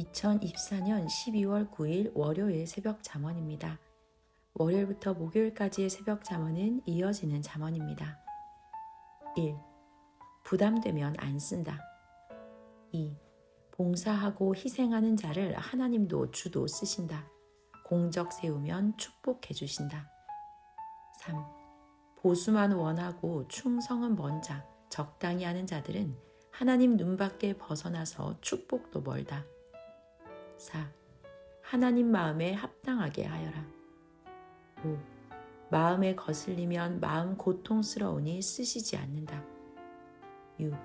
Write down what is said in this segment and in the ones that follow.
2024년 12월 9일 월요일 새벽 잠언입니다. 월요일부터 목요일까지의 새벽 잠언은 이어지는 잠언입니다. 1. 부담되면 안 쓴다. 2. 봉사하고 희생하는 자를 하나님도 주도 쓰신다. 공적 세우면 축복해 주신다. 3. 보수만 원하고 충성은 먼 자, 적당히 하는 자들은 하나님 눈밖에 벗어나서 축복도 멀다. 4. 하나님 마음에 합당하게 하여라. 5. 마음에 거슬리면 마음 고통스러우니 쓰시지 않는다. 6.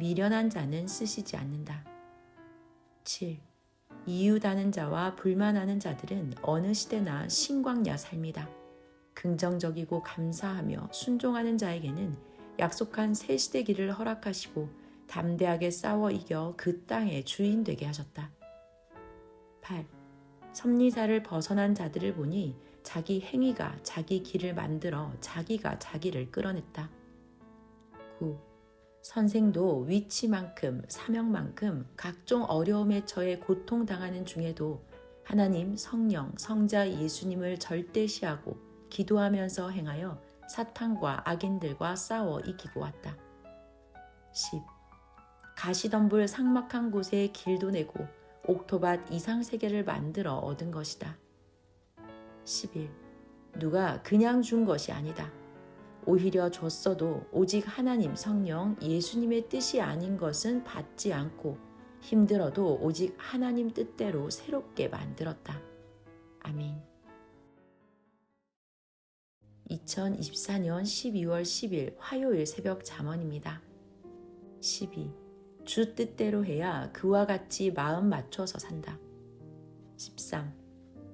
미련한 자는 쓰시지 않는다. 7. 이유다는 자와 불만하는 자들은 어느 시대나 신광야 삶이다. 긍정적이고 감사하며 순종하는 자에게는 약속한 새 시대 길을 허락하시고 담대하게 싸워 이겨 그 땅의 주인 되게 하셨다. 8. 섭리사를 벗어난 자들을 보니 자기 행위가 자기 길을 만들어 자기가 자기를 끌어냈다. 9. 선생도 위치만큼 사명만큼 각종 어려움에 처해 고통당하는 중에도 하나님 성령 성자 예수님을 절대시하고 기도하면서 행하여 사탄과 악인들과 싸워 이기고 왔다. 10. 가시덤불 삭막한 곳에 길도 내고 옥토밭 이상 세계를 만들어 얻은 것이다. 11. 누가 그냥 준 것이 아니다. 오히려 줬어도 오직 하나님 성령 예수님의 뜻이 아닌 것은 받지 않고 힘들어도 오직 하나님 뜻대로 새롭게 만들었다. 아멘. 2024년 12월 10일 화요일 새벽 잠언입니다. 12. 주 뜻대로 해야 그와 같이 마음 맞춰서 산다. 13.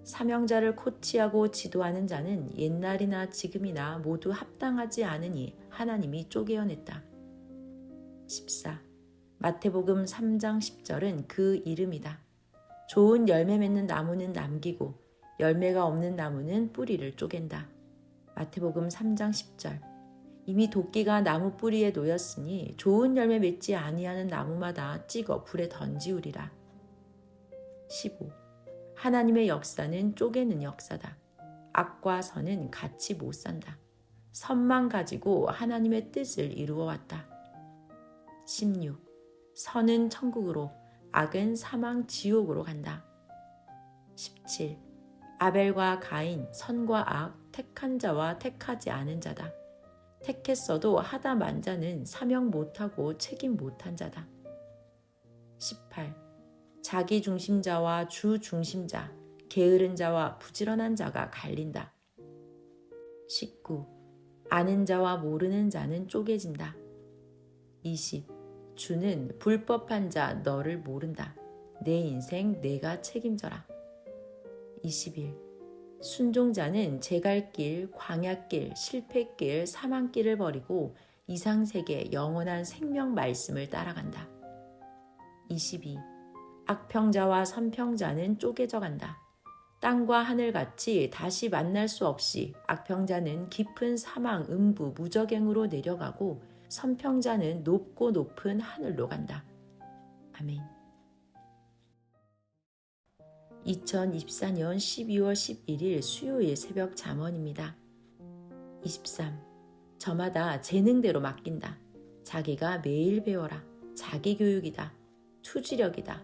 사명자를 코치하고 지도하는 자는 옛날이나 지금이나 모두 합당하지 않으니 하나님이 쪼개어냈다. 14. 마태복음 3장 10절은 그 이름이다. 좋은 열매 맺는 나무는 남기고 열매가 없는 나무는 뿌리를 쪼갠다. 마태복음 3장 10절. 이미 도끼가 나무 뿌리에 놓였으니 좋은 열매 맺지 아니하는 나무마다 찍어 불에 던지우리라. 15. 하나님의 역사는 쪼개는 역사다. 악과 선은 같이 못 산다. 선만 가지고 하나님의 뜻을 이루어 왔다. 16. 선은 천국으로, 악은 사망 지옥으로 간다. 17. 아벨과 가인, 선과 악, 택한 자와 택하지 않은 자다. 택했어도 하다 만 자는 사명 못하고 책임 못한 자다. 18. 자기 중심자와 주 중심자, 게으른 자와 부지런한 자가 갈린다. 19. 아는 자와 모르는 자는 쪼개진다. 20. 주는 불법한 자 너를 모른다. 내 인생 내가 책임져라. 21. 순종자는 제갈길, 광야길, 실패길, 사망길을 버리고 이상세계 영원한 생명 말씀을 따라간다. 22. 악평자와 선평자는 쪼개져 간다. 땅과 하늘같이 다시 만날 수 없이 악평자는 깊은 사망, 음부, 무적행으로 내려가고 선평자는 높고 높은 하늘로 간다. 아멘. 2024년 12월 11일 수요일 새벽 잠언입니다. 23. 저마다 재능대로 맡긴다. 자기가 매일 배워라. 자기 교육이다. 투지력이다.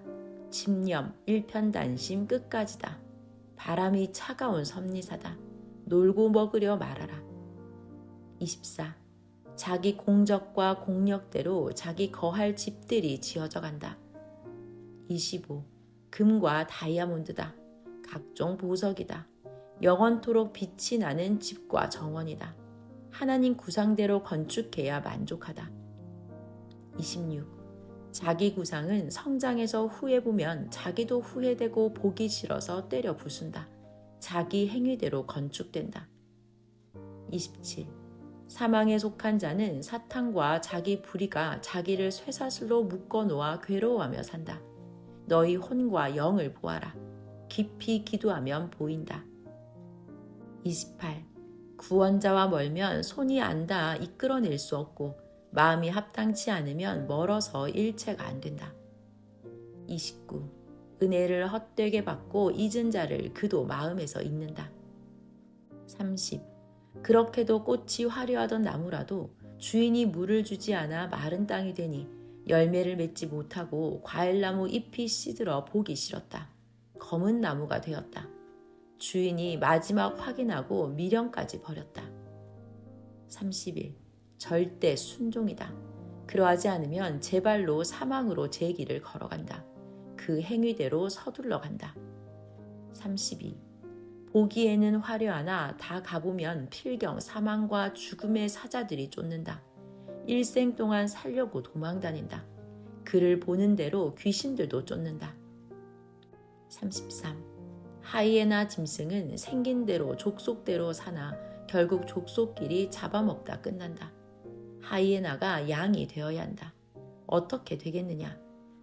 집념, 일편단심 끝까지다. 바람이 차가운 섭리사다. 놀고 먹으려 말하라. 24. 자기 공적과 공력대로 자기 거할 집들이 지어져 간다. 25. 금과 다이아몬드다. 각종 보석이다. 영원토록 빛이 나는 집과 정원이다. 하나님 구상대로 건축해야 만족하다. 26. 자기 구상은 성장해서 후회보면 자기도 후회되고 보기 싫어서 때려 부순다. 자기 행위대로 건축된다. 27. 사망에 속한 자는 사탄과 자기 불의가 자기를 쇠사슬로 묶어 놓아 괴로워하며 산다. 너희 혼과 영을 보아라. 깊이 기도하면 보인다. 28. 구원자와 멀면 손이 안다 이끌어낼 수 없고 마음이 합당치 않으면 멀어서 일체가 안 된다. 29. 은혜를 헛되게 받고 잊은 자를 그도 마음에서 잊는다. 30. 그렇게도 꽃이 화려하던 나무라도 주인이 물을 주지 않아 마른 땅이 되니 열매를 맺지 못하고 과일나무 잎이 시들어 보기 싫었다. 검은 나무가 되었다. 주인이 마지막 확인하고 미련까지 버렸다. 30일. 절대 순종이다. 그러하지 않으면 제 발로 사망으로 제 길을 걸어간다. 그 행위대로 서둘러 간다. 32. 보기에는 화려하나 다 가보면 필경 사망과 죽음의 사자들이 쫓는다. 일생 동안 살려고 도망 다닌다. 그를 보는 대로 귀신들도 쫓는다. 33. 하이에나 짐승은 생긴 대로 족속대로 사나 결국 족속끼리 잡아먹다 끝난다. 하이에나가 양이 되어야 한다. 어떻게 되겠느냐?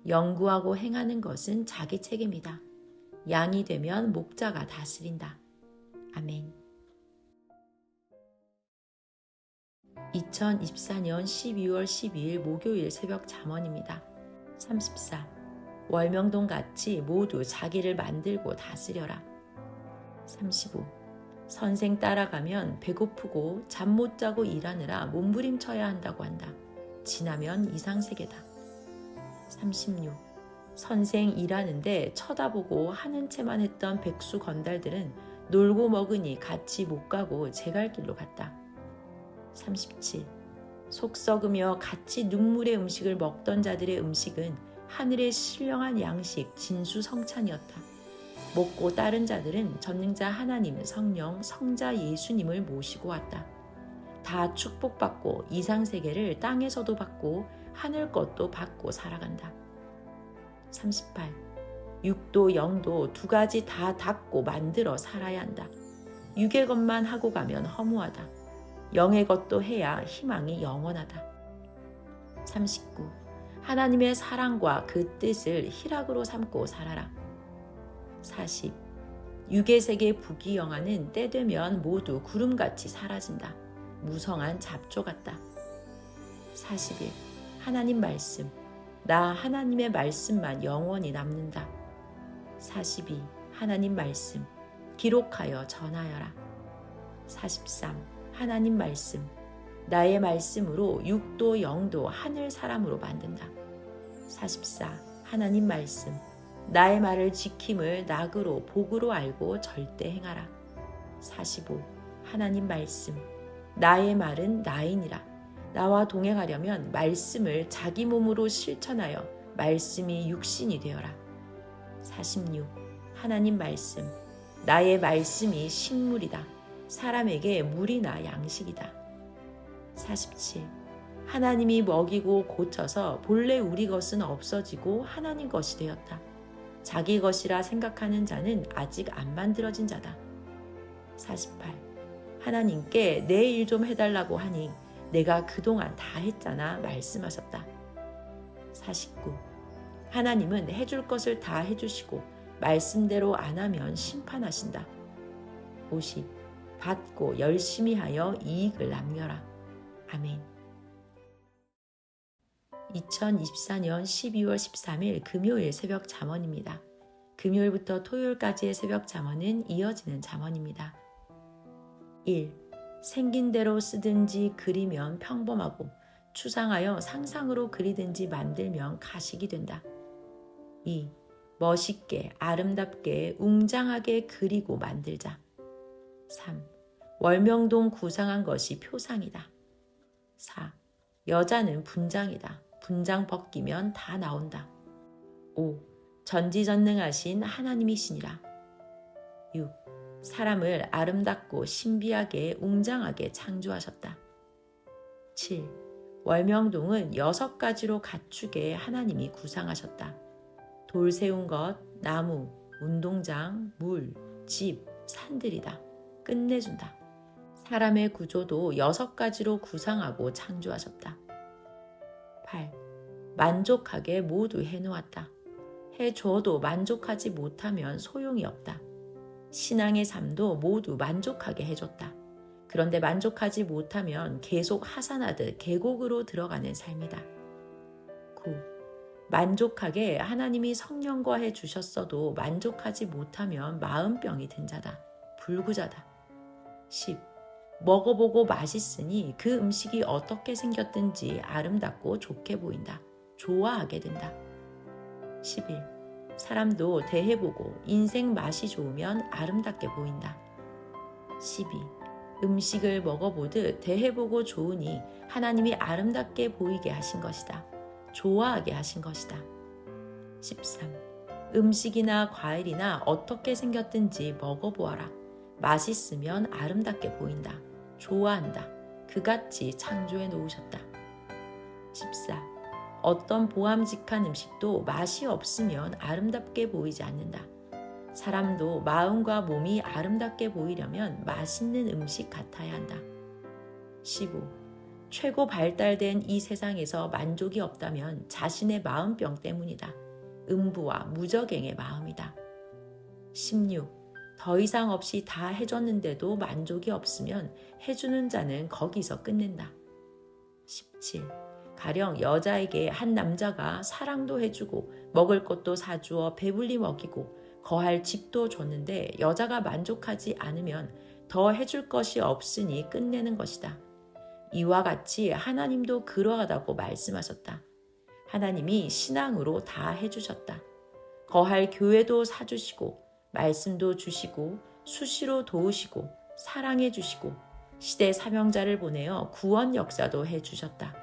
연구하고 행하는 것은 자기 책임이다. 양이 되면 목자가 다스린다. 아멘. 2024년 12월 12일 목요일 새벽 잠언입니다. 34. 월명동 같이 모두 자기를 만들고 다스려라. 35. 선생 따라가면 배고프고 잠 못 자고 일하느라 몸부림쳐야 한다고 한다. 지나면 이상세계다. 36. 선생 일하는데 쳐다보고 하는 채만 했던 백수 건달들은 놀고 먹으니 같이 못 가고 제갈 길로 갔다. 37. 속 썩으며 같이 눈물의 음식을 먹던 자들의 음식은 하늘의 신령한 양식 진수 성찬이었다. 먹고 따른 자들은 전능자 하나님, 성령, 성자 예수님을 모시고 왔다. 다 축복받고 이상 세계를 땅에서도 받고 하늘 것도 받고 살아간다. 38. 육도 영도 두 가지 다 닫고 만들어 살아야 한다. 육의 것만 하고 가면 허무하다. 영의 것도 해야 희망이 영원하다. 39. 하나님의 사랑과 그 뜻을 희락으로 삼고 살아라. 40. 육의 세계 부귀영화는 때 되면 모두 구름같이 사라진다. 무성한 잡초 같다. 41. 하나님 말씀. 나 하나님의 말씀만 영원히 남는다. 42. 하나님 말씀. 기록하여 전하여라. 43. 하나님 말씀. 나의 말씀으로 육도 영도 하늘 사람으로 만든다. 44. 하나님 말씀. 나의 말을 지킴을 낙으로 복으로 알고 절대 행하라. 45. 하나님 말씀. 나의 말은 나이니라. 나와 동행하려면 말씀을 자기 몸으로 실천하여 말씀이 육신이 되어라. 46. 하나님 말씀. 나의 말씀이 식물이다. 사람에게 물이나 양식이다. 47. 하나님이 먹이고 고쳐서 본래 우리 것은 없어지고 하나님 것이 되었다. 자기 것이라 생각하는 자는 아직 안 만들어진 자다. 48. 하나님께 내 일 좀 해달라고 하니 내가 그동안 다 했잖아 말씀하셨다. 49. 하나님은 해줄 것을 다 해주시고 말씀대로 안 하면 심판하신다. 50. 받고 열심히 하여 이익을 남겨라. 아멘. 2024년 12월 13일 금요일 새벽 잠언입니다. 금요일부터 토요일까지의 새벽 잠언은 이어지는 잠언입니다. 1. 생긴 대로 쓰든지 그리면 평범하고 추상하여 상상으로 그리든지 만들면 가식이 된다. 2. 멋있게, 아름답게, 웅장하게 그리고 만들자. 3. 월명동 구상한 것이 표상이다. 4. 여자는 분장이다. 분장 벗기면 다 나온다. 5. 전지전능하신 하나님이시니라. 6. 사람을 아름답고 신비하게 웅장하게 창조하셨다. 7. 월명동은 여섯 가지로 갖추게 하나님이 구상하셨다. 돌 세운 것, 나무, 운동장, 물, 집, 산들이다. 끝내준다. 사람의 구조도 여섯 가지로 구상하고 창조하셨다. 8. 만족하게 모두 해놓았다. 해줘도 만족하지 못하면 소용이 없다. 신앙의 삶도 모두 만족하게 해줬다. 그런데 만족하지 못하면 계속 하산하듯 계곡으로 들어가는 삶이다. 9. 만족하게 하나님이 성령과 해 주셨어도 만족하지 못하면 마음병이 든 자다. 불구자다. 10. 먹어보고 맛있으니 그 음식이 어떻게 생겼든지 아름답고 좋게 보인다. 좋아하게 된다. 11. 사람도 대해보고 인생 맛이 좋으면 아름답게 보인다. 12. 음식을 먹어보듯 대해보고 좋으니 하나님이 아름답게 보이게 하신 것이다. 좋아하게 하신 것이다. 13. 음식이나 과일이나 어떻게 생겼든지 먹어보아라. 맛있으면 아름답게 보인다. 좋아한다. 그같이 창조해 놓으셨다. 14. 어떤 보암직한 음식도 맛이 없으면 아름답게 보이지 않는다. 사람도 마음과 몸이 아름답게 보이려면 맛있는 음식 같아야 한다. 15. 최고 발달된 이 세상에서 만족이 없다면 자신의 마음병 때문이다. 음부와 무적행의 마음이다. 16. 더 이상 없이 다 해줬는데도 만족이 없으면 해주는 자는 거기서 끝낸다. 17. 가령 여자에게 한 남자가 사랑도 해주고 먹을 것도 사주어 배불리 먹이고 거할 집도 줬는데 여자가 만족하지 않으면 더 해줄 것이 없으니 끝내는 것이다. 이와 같이 하나님도 그러하다고 말씀하셨다. 하나님이 신앙으로 다 해주셨다. 거할 교회도 사주시고, 말씀도 주시고, 수시로 도우시고, 사랑해 주시고, 시대 사명자를 보내어 구원 역사도 해 주셨다.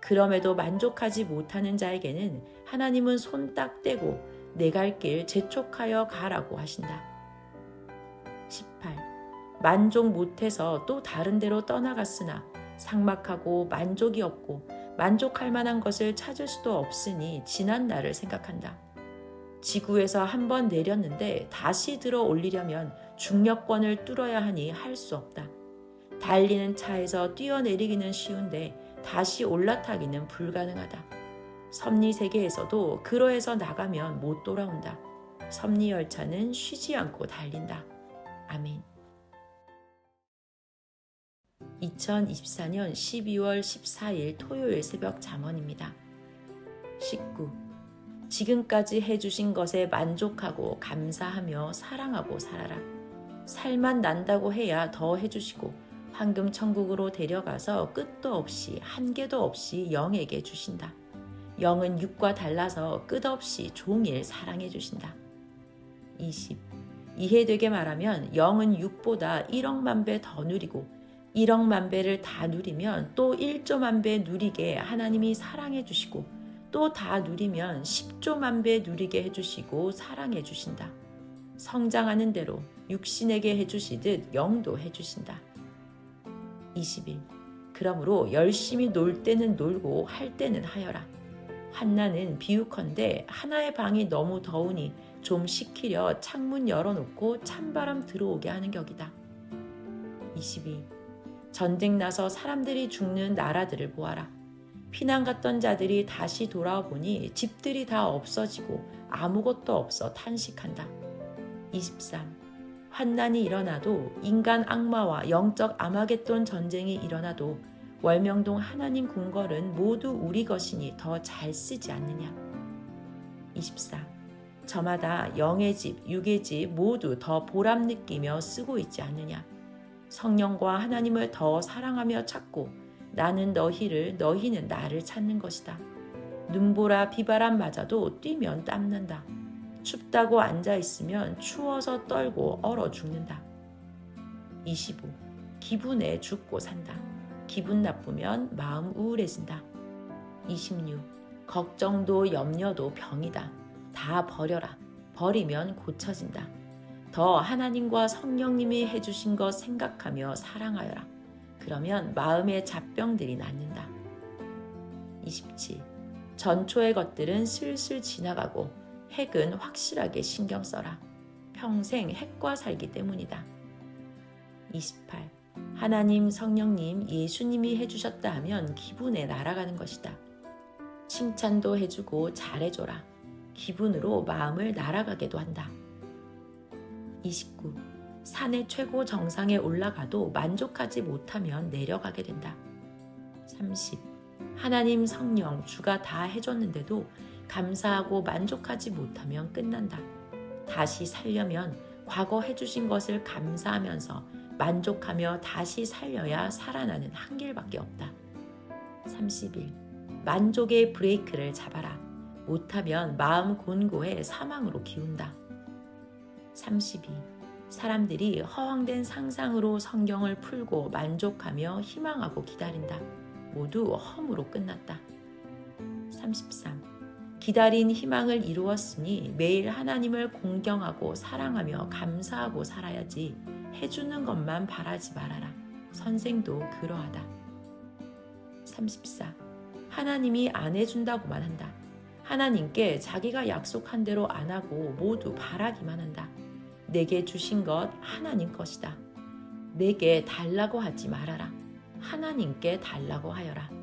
그럼에도 만족하지 못하는 자에게는 하나님은 손 딱 떼고 내 갈 길 재촉하여 가라고 하신다. 18. 만족 못해서 또 다른 데로 떠나갔으나 상막하고 만족이 없고 만족할 만한 것을 찾을 수도 없으니 지난 날을 생각한다. 지구에서 한 번 내렸는데 다시 들어 올리려면 중력권을 뚫어야 하니 할 수 없다. 달리는 차에서 뛰어내리기는 쉬운데 다시 올라타기는 불가능하다. 섭리 세계에서도 그로에서 나가면 못 돌아온다. 섭리 열차는 쉬지 않고 달린다. 아멘. 2024년 12월 14일 토요일 새벽 잠언입니다. 19. 지금까지 해주신 것에 만족하고 감사하며 사랑하고 살아라. 살만 난다고 해야 더 해주시고 황금 천국으로 데려가서 끝도 없이 한계도 없이 영에게 주신다. 영은 육과 달라서 끝없이 종일 사랑해 주신다. 20. 이해되게 말하면 영은 육보다 1억만 배 더 누리고 1억만 배를 다 누리면 또 1조만 배 누리게 하나님이 사랑해 주시고 또 다 누리면 10조만 배 누리게 해 주시고 사랑해 주신다. 성장하는 대로 육신에게 해 주시듯 영도 해 주신다. 20일. 그러므로 열심히 놀 때는 놀고 할 때는 하여라. 한나는 비유컨대 하나의 방이 너무 더우니 좀 식히려 창문 열어놓고 찬바람 들어오게 하는 격이다. 22. 전쟁 나서 사람들이 죽는 나라들을 보아라. 피난 갔던 자들이 다시 돌아와 보니 집들이 다 없어지고 아무것도 없어 탄식한다. 23. 환난이 일어나도 인간 악마와 영적 아마겟돈 전쟁이 일어나도 월명동 하나님 궁궐은 모두 우리 것이니 더 잘 쓰지 않느냐. 24. 저마다 영의 집, 육의 집 모두 더 보람 느끼며 쓰고 있지 않느냐. 성령과 하나님을 더 사랑하며 찾고 나는 너희를 너희는 나를 찾는 것이다. 눈보라 비바람 맞아도 뛰면 땀난다. 춥다고 앉아 있으면 추워서 떨고 얼어 죽는다. 25. 기분에 죽고 산다. 기분 나쁘면 마음 우울해진다. 26. 걱정도 염려도 병이다. 다 버려라. 버리면 고쳐진다. 더 하나님과 성령님이 해주신 것 생각하며 사랑하여라. 그러면 마음의 잡병들이 낫는다. 27. 전초의 것들은 슬슬 지나가고 핵은 확실하게 신경 써라. 평생 핵과 살기 때문이다. 28. 하나님, 성령님, 예수님이 해주셨다 하면 기분에 날아가는 것이다. 칭찬도 해주고 잘해줘라. 기분으로 마음을 날아가게도 한다. 29. 산의 최고 정상에 올라가도 만족하지 못하면 내려가게 된다. 30. 하나님 성령 주가 다 해줬는데도 감사하고 만족하지 못하면 끝난다. 다시 살려면 과거 해주신 것을 감사하면서 만족하며 다시 살려야 살아나는 한 길밖에 없다. 31. 만족의 브레이크를 잡아라. 못하면 마음 곤고해 사망으로 기운다. 32. 사람들이 허황된 상상으로 성경을 풀고 만족하며 희망하고 기다린다. 모두 허무로 끝났다. 33. 기다린 희망을 이루었으니 매일 하나님을 공경하고 사랑하며 감사하고 살아야지 해주는 것만 바라지 말아라. 선생도 그러하다. 34. 하나님이 안 해준다고만 한다. 하나님께 자기가 약속한 대로 안 하고 모두 바라기만 한다. 내게 주신 것 하나님 것이다. 내게 달라고 하지 말아라. 하나님께 달라고 하여라.